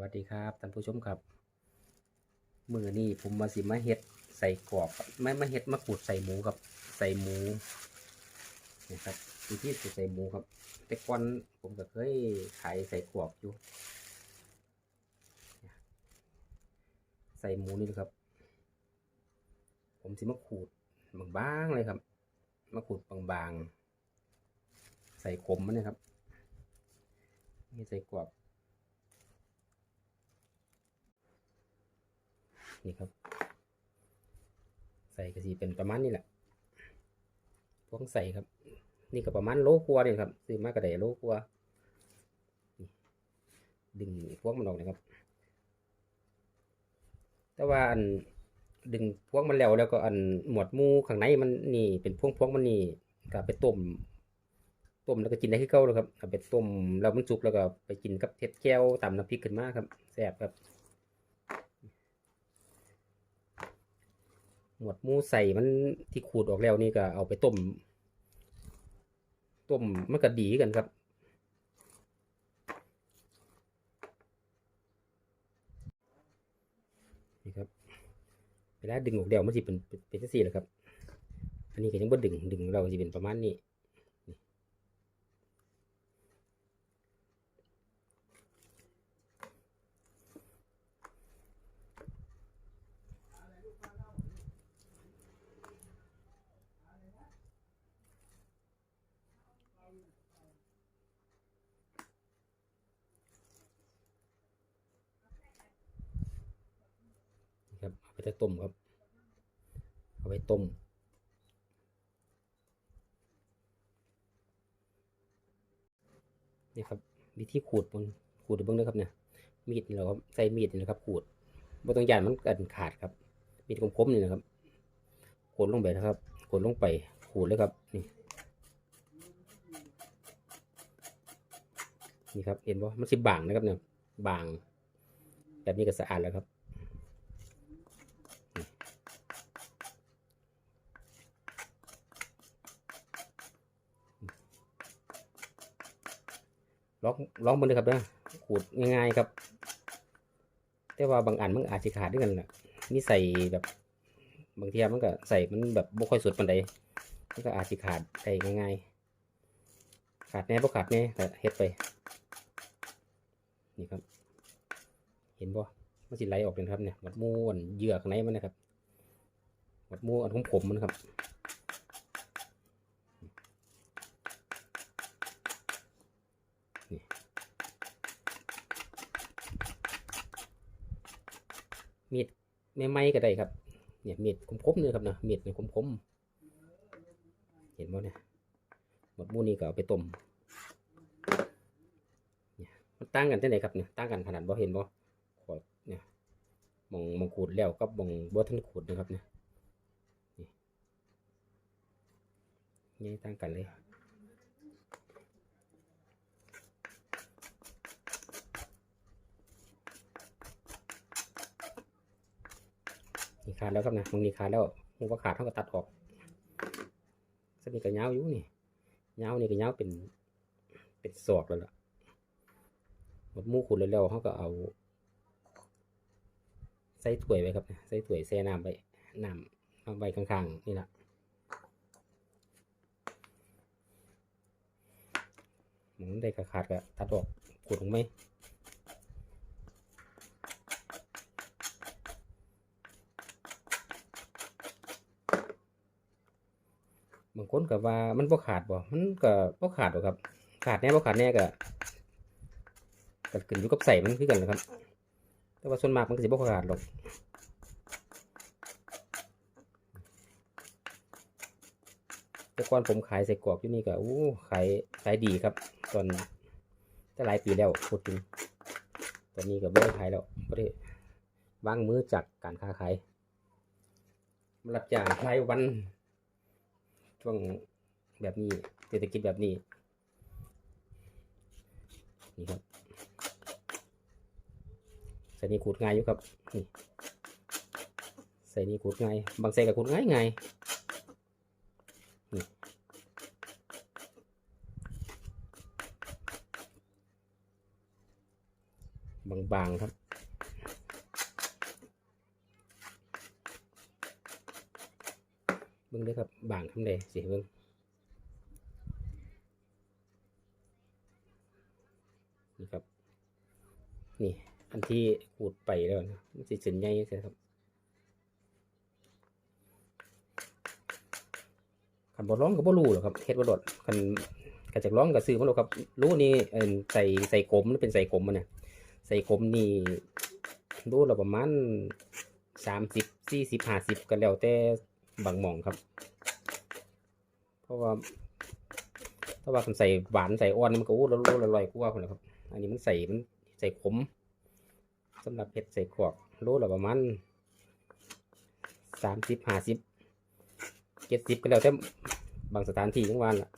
วัสดีครับท่านผู้ชมครับ มือนี้ผมมาสิมาเฮ็ดใส่กรอบไม่มาเฮ็ดมาขูดใส่หมูครับ ใส่หมูนะครับวิธีสิใส่หมูครับ แต่ก่อนผมก็เคยขายใส่กรอบอยู่ใส่หมูนี่นะครับ ผมสิมาขูดบางๆเลยครับ มาขูดบางๆใส่ขมมันนะครับนี่ใส่กรอบ นี่ครับ ใส่กระสีเป็นประมาณนี้แหละพวงใส่ครับ นี่ก็ประมาณโลกลัวาเนี่ยครับซื้อมากระไดโลกลัวาดึงพวงมันออกนะครับ แต่ว่าอันดึงพวงมันแล้วแล้วก็อันหมวดมูข้างในมันนี่เป็นพวงพวงมันนี่ก็ไปต้มต้มแล้วก็กินได้ที่เก่าเลยครับเอาไปต้มแล้วมันสุกแล้วก็ไปกินกับเท็ดแก้วตำน้ำพริกขึ้นมาครับแซ่บครับ หมวดหมูใส่มันที่ขูดออกแล้วนี่ก็เอาไปต้ม ต้มมันก็ดีกันครับ นี่ครับเวลาดึงออกแล้วมันจะเป็นเป็นสี่แหละครับ อันนี้ก็ยังบ่ดึงดึงเราจะเป็นประมาณนี้ ครับเอาไปต้มครับ เอาไปต้มนี่ครับวิธีขูดบนขูดเบิ้งนะครับเนี่ยมีดนี่เราครับใส่มีดนี่นะครับขูดบนตรงยานมันกันขาดครับมีดคมๆนี่นะครับขูดลงไปนะครับขูดลงไปขูดเลยครับนี่นี่ครับเห็นว่ามันสิบบางนะครับเนี่ยบางแบบนี้ก็สะอาดแล้วครับ ล็องลองมันเลยครับนะขูดง่ายๆครับ แต่ว่าบางอันมันอาจจะขาดด้วยกันแหละนี่ใส่แบบบางทีมันก็ใส่มันแบบบ่ค่อยสุดปานใดมันก็อาจจะขาดได้ง่ายๆ ขาดแน่บ่ขาดแน่แต่เฮ็ดไป นี่ครับ เห็นบ่มันสิไหลออกเลยนครับเนี่ยหมดมูอันเยื่อข้างในมันนะครับหมดมูอันของผมมันนะครับ มีด ไม่ไม้ก็ได้ครับ เนี่ยมีดคมๆเนี่ยครับนะมีดเนี่ยคมๆเห็นบ่เนี่ยหมดมูนี่ก็เอาไปต้มเนี่ยมันตั้งกันที่ไหนครับเนี่ยตั้งกันขนาดบ่เห็นบ่ขอดเนี่ยมองมองขูดแล้วก็มองบ่ทันขูดนะครับเนี่ยนี่ตั้งกันเลย นี่ขาดแล้วครับนะมึงนี่ขาดแล้วมึงว่าขาดเท่ากับตัดออกสนี่ก็ยาอยู่นี่ยานี่ก็ยาเป็น เป็นศอกแล้วล่ะหมดมูขุดแล้วๆเขาก็เอา ใส่ถ้วยไว้ครับนะใส่ถ้วยแช่น้ำไปน้ำเอาไว้ข้างๆนี่แหละหมันได้ขาดก็ตัดออกขูดลงไหมางคนก็ว่ามันบ่ขาดบ่มันก็บ่ขาดหรอกครับ ขาดแน่บ่ขาดแน่ก็ก็ขึ้นอยู่กับใส่มันคือกันนะครับ แต่ว่าส่วนมากมันก็สิบ่ขาดหรอกแต่ก่อนผมขายใส่กรอกอยู่นี่ก็อู้ขายขายดีครับตอนจะหลายปีแล้วพูดถึงตอนนี้ก็บ่ได้ขายแล้วบ่ได้วางมือจากการค้าขายมารับจ้างรายวัน ช่วงแบบนี้เศรษฐกิจแบบนี้นี่ครับใส่นี่ขูดง่ายอยู่ครับนี่ใส่นี่ขูดง่ายบางใส่กับขูดง่ายง่ายนี่บางๆครับ เบิ่งเด้อครับบางทำใดสิเบิ่งนี่ครับ นี่ อันที่ขูดไปแล้วนะมันสิเส้นใหญ่ใช่ครับคันบ่ร้องก็บ่รู้หรอกครับเฮ็ดบ่ดดคันคันจากร้องก็ซื้อมาโลดครับ รู้นี่เอิ่นใส่ใส่กลมมันเป็นใส่กลมมันน่ะใส่กลมนี่รู้ละประมาณ30 40 50ก็แล้วแต่ บางหม่องครับ เพราะว่า ถ้าว่ามันใส่หวานใส่อ่อนมันก็อู้ละรู้ละลอยกว่าคนละครับ อันนี้มันใส่มันใส่ขมสำหรับเห็ดใส่กรอกโลละประมาณสามสิบห้าสิบเจ็ดสิบก็แล้วแต่บางสถานที่ทั้งวันล่ะ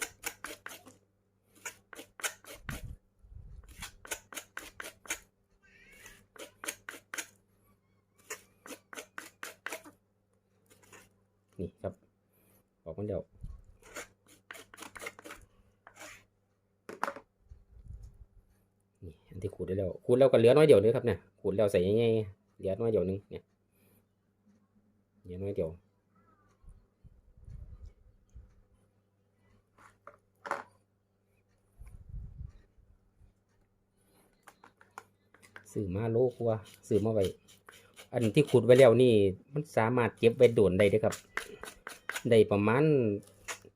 นี่ครับออกมันเดียว นี่อันที่ขู ดแล้วขูดแล้วก็เหลือน้อยเดียวเลยครับเนี่ยขูดแล้วใส่ง่ายๆเหลือน้อยเดียวหนึงเนี่ยเหลือน้อยเดียวซื้อมาโลกว่าซื้อมาไว้อันที่ขูดไว้แล้วนี่มันสามารถเก็บไว้โดนได้ด้อครับ ได้ประมาณ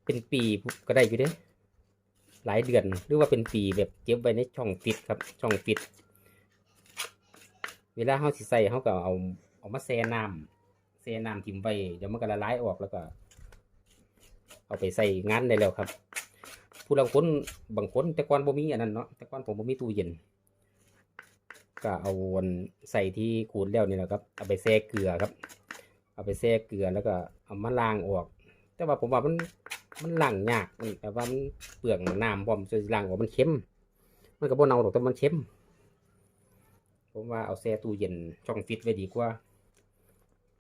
เป็นปีก็ได้อยู่เด้หลายเดือนหรือว่าเป็นปีแบบเก็บไว้ในช่องฟิตครับ ช่องฟิต เวลาเขาสิใส่เขาก็เอาเอามาแช่น้ำแช่น้ำทิมไว้เดี๋ยวมันก็ละลายออกแล้วก็ เอาไปใส่งานได้แล้วครับ ผู้บางคนบางคนแต่ก่อนบ่มีอันนั้นเนาะแต่ก่อนผมบ่มีตู้เย็น ก็เอาวนใส่ที่ขูดแล้วนี่แหละครับ เอาไปแช่เกลือครับ เอาไปแช่เกลือแล้วก็เอามาล้างออก แต่ว่าผมว่ามันมันล้างยากแต่ว่ามันเปลืองน้ำพร้อมจะล้างออกมันเค็ม มันก็บ่เน่าหรอกแต่มันเค็ม ผมว่าเอาแช่ตู้เย็นช่องฟิตไว้ดีกว่า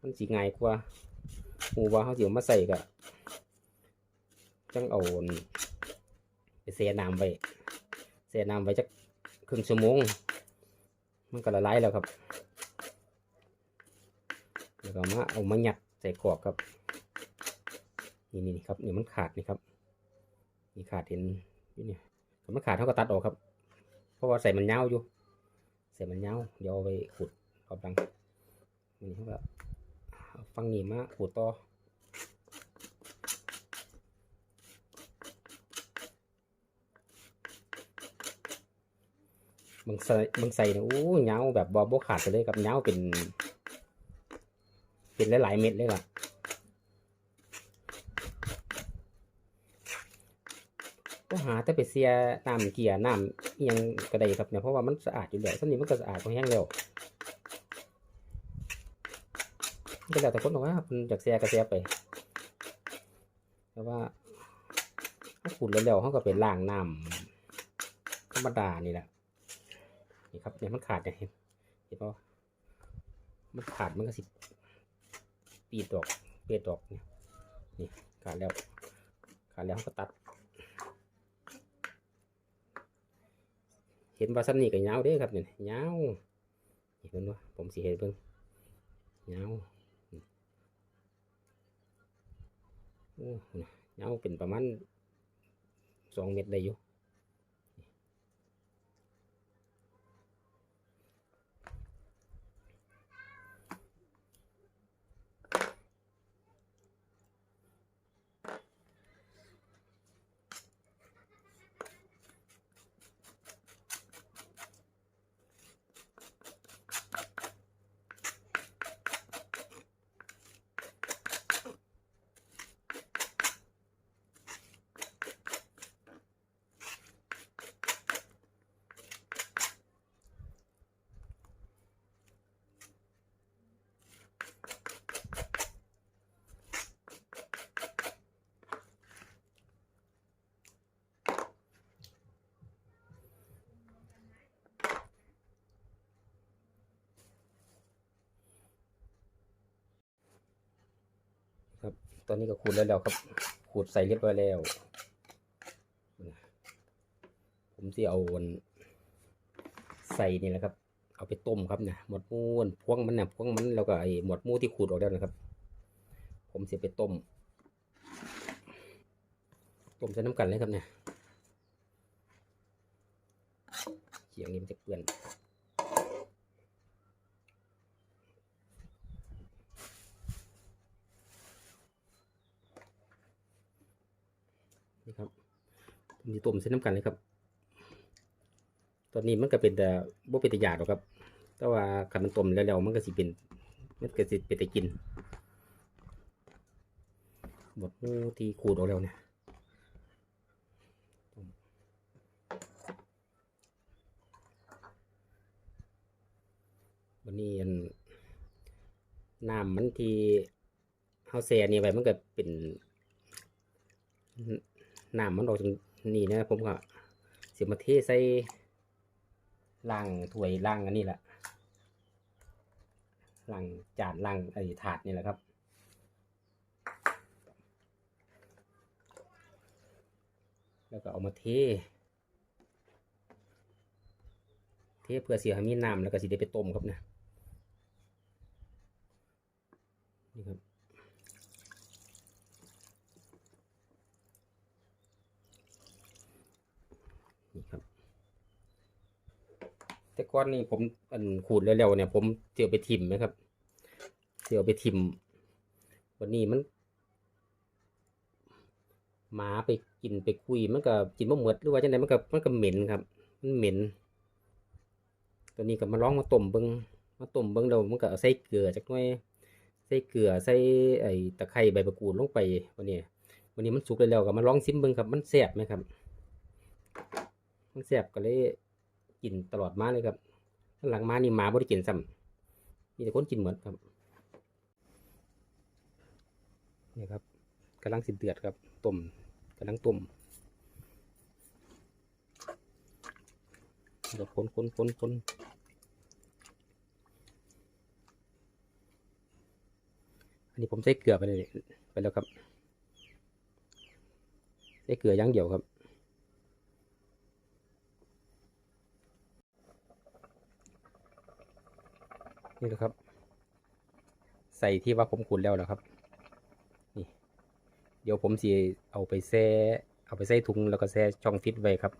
มันสิง่ายกว่าหูว่าเขาสิเอามาใส่ก็จังเอาไปแช่น้ำไว้แช่น้ำไว้จักครึ่งชั่วโมง มันก็ละลายแล้วครับแล้วก็มาเอามายัดใส่กรอกครับนี่นี่ครับเนี่มันขาดนี่ครับนี่ขาดเห็นนี่เนี่ยมันขาดเท่าก็ตัดออกครับ เพราะว่าใส่มันเงาอยู่ ใส่มันเงาวเดี๋ยวเอาไปขุดรอบหลังนี่เขาก็เอาฟังหนีมาขุดต่อมึงใส่มึงใส่เนี่ยโอ้เงาแบบบอบขาดไปเลยครับเงาเป็น เป็นหลายๆเม็ดเลยล่ะ ก็หาแต่ไปเสียน้ำเกียร์น้ำยังก็ไดครับเนี่ยเพราะว่ามันสะอาดอยู่แล้วสนนี้มันก็สะอาดพอแห้งแล้วนก็แล้วแต่คนบอกว่ามันจากเสียก็เสียไป แต่ว่าถ้าขุดแล้วๆเขาก็ไปล้างน้ำธรรมดานี่แหละนี่ครับเนี่ยมันขาดเนี่ยเห็นเห็นป่ะมันขาดมันก็สิปีดดอกเปียดดอกเนี่ยนี่ขาดแล้วขาดแล้วเขาก็ตัด เห็นว่าซ้ำนี่ก็ยาวเด้ครับเนี่ยยาวเห็นเพิ่นว่าผมสีเห็นเพิ่งยาวโอ้ยาวเป็นประมาณสองเมตรได้อยู่ ครับ ตอนนี้ก็ขูดแล้วแล้วครับ ขูดใส่เรียบร้อยแล้ว ผมสิเอาอันใส่นี่แหละครับ เอาไปต้มครับเนี่ยหมดมูนพวงมันเนี่ยพวงมันแล้วก็ไอ้หมดมูที่ขูดออกแล้วนะครับ ผมเสียไปต้ม ต้มใส่น้ำกันเลยครับเนี่ยเสียงนี้มันจะเปื่อนครับ ผมจะต้มใส่นน้ำกันเลยครับ ตอนนี้มันก็เป็นแต่บ่เป็นแต่ยากหรอกครับ แต่ว่าคันมันต้มแล้วๆมันก็สิเป็นมันก็สิเป็นแต่กินหมดหมูที่ขูดออกแล้วเนี่ยวันนี้อันน้ำมันที่เฮาแซ่นี่ไว้มันก็เป็นน้ำมันออกจาก นี่นะผมก็เสียมาเทใส่ล่างถ้วยล่างอันนี้แหละล่างจานล่างไอ้ถาดนี่แหละครับแล้วก็เอามาเท เทเพื่อเสียห้มีน้ำแล้วก็สิได้ไปต้มครับนะนี่ครับ นี่ครับ แต่ก่อนนี่ผมอันขูดแล้วๆเนี่ย ผมเสียวไปทิมนะครับเสียวไปทิม วันนี้มันหมาไปกินไปคุยมันก็กินบ่หมดหรือว่าจังไดมันก็มันก็เหม็นครับ มันเหม็น ตัวนี้ก็มาลองมาต้มเบิงมาต้มเบิงแล้วมันก็เอาใส่เกลือจักหน่อยใส่เกลือใส่ไอ้ตะไคร้ใบมะกรูดลงไปวันนี้วันนี้มันสุกแล้วก็มาลองซิมเบิงครับ มันแซ่บไหมครับ มันแซ่บก็เลย กินตลอดมาเลยครับหลังมานี่หมาบ่ได้กินซ้ำมีแต่คนกินเหมดครับนี่ครับกำลังสิเดือดครับต้มกำลังต้มเดี๋ยวคนคนคนคนอันนี้ผมใส่เกลือไปเลยไปแล้วครับใส่เกลืออย่างเดียวครับ นี่นะครับ ใส่ที่ว่าผมขูดแล้วนะครับ นี่ เดี๋ยวผมสิเอาไปแช่เอาไปใส่ถุงแล้วก็แช่ช่องฟิตไว้ครับ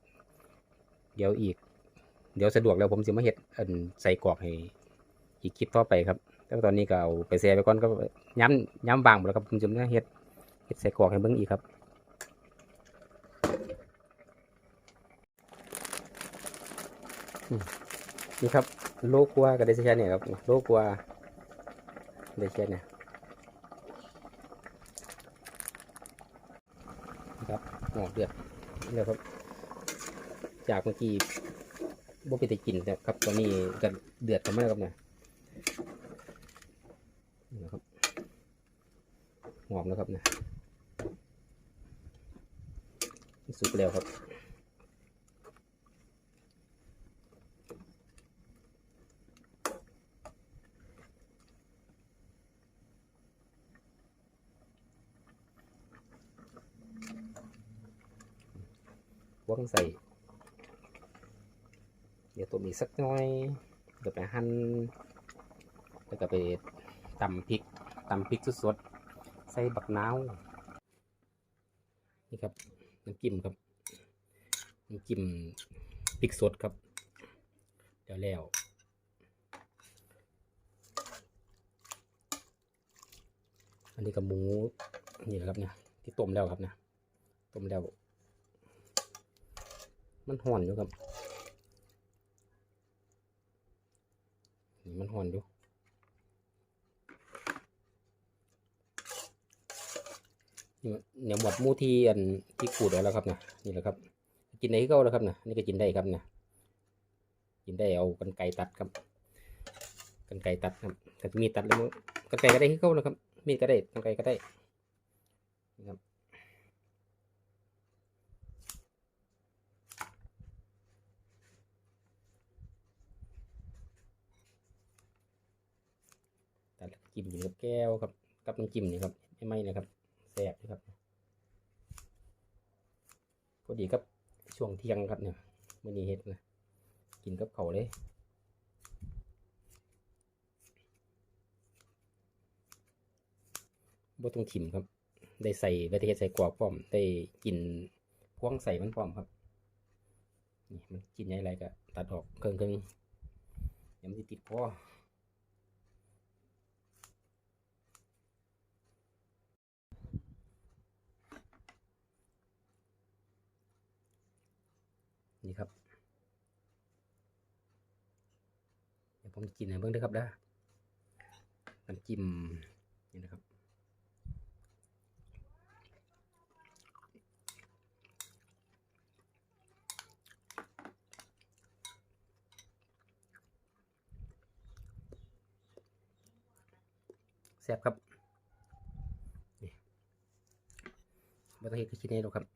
เดี๋ยวอีก เดี๋ยวสะดวกแล้วผมสิมาเฮ็ดอันใส่กรอกให้อีกคลิปต่อไปครับแต่ว่าตอนนี้ก็เอาไปแช่ไปก่อนก็ย้ำย้ำบางหมดแล้วครับผมจะมาเฮ็ดเฮ็ดใส่กรอกให้เบิ่งอีกครับนี่ครับ โลกว่าก็ได้ใช่เนี่ยครับโลกว่าได้ใช่เนี่ยนะครับหอเดือดแล้วครับ จากเมื่อกี้บ่ไปได้กินนะครับตอนนี้ก็เดือดกันมาแล้วครับเนี่ยนี่นะครับหอมแล้วครับเนี่ยสุกแล้วครับ งใส่ เดี๋ยวต้มอีกสักน้อยเดี๋ยวไปหั่นแล้วก็ไปตำพริกตำพริกสดๆใส่บักนาวนี่ครับน้ำจิ้มครับน้ำจิ้มพริกสดครับเดี๋ยวแล้วอันนี้กับหมูนี่แหละครับเนี่ยที่ต้มแล้วครับเนี่ยต้มแล้ว มันห่อนอยู่ครับมันห่อนอยู่เนี่ยหมดมูที่อันที่ขูดเอาแล้วครับนะนี่แหละครับ กินได้ก็แล้วครับนะนี่ก็กินได้ครับนะกินได้เอากันไก่ตัดครับ กันไก่ตัดครับแต่มีตัดแล้วมันกันไก่ก็ได้ที่เขาแล้วครับ มีก็ได้กันไก่ก็ได้นี่ครับ จิ้มอยู่กับแก้วครับ กับน้ำจิ้มนี่ครับไม่ไหมนะครับแสบนะครับพอดีครับช่วงเที่ยงครับเนี่ยมันนี้เห็ดนะกินกับเขาเลยบ่ต้องถิ่มครับ ได้ใส่ใบเตยใส่กรอบพร้อม ได้กินพวงใส่มันพร้อมครับ นี่มันกินใหญ่ไรก็ตัดออกเครื่อย่องยังติดติดคอ ผมจะกินให้เบิ่งด้วยครับด้อน้ำจิ้มนี่นะครับแซ่บครับนี่ไม่ต้องเฮ็ดคือคิดให้หรอกครับ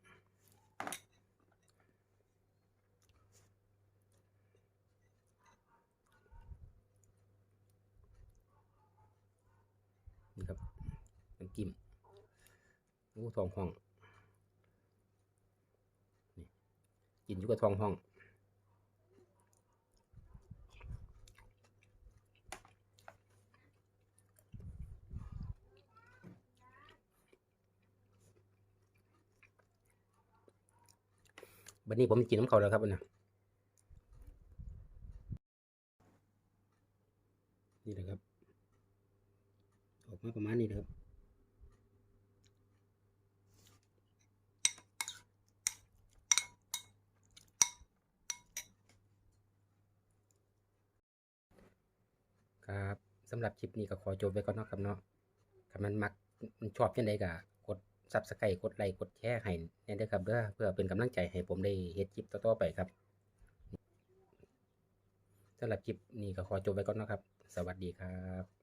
นี่ครับ น้ำจิ้มโอ้ทองห้องนี่กินอยู่กับทองห้องวันนี้ผมกินน้ำเขาแล้วครับวันนี้นี่นะครับ ออกมาประมาณนี้นะครับ ครับสำ หรับคลิปนี้ก็ขอจบไว้ก่อนเนาะครับเนาะถ้ามันมักมันชอบยังไงก็กดซับสไครต์กดไลค์กดแชร์ให้แน่ด้อครับเด้อเพื่อเป็นกำลังใจให้ผมได้เฮ็ดคลิปต่อๆไปครับสำหรับคลิปนี้ก็ขอจบไว้ก่อนเนาะครับ สวัสดีครับ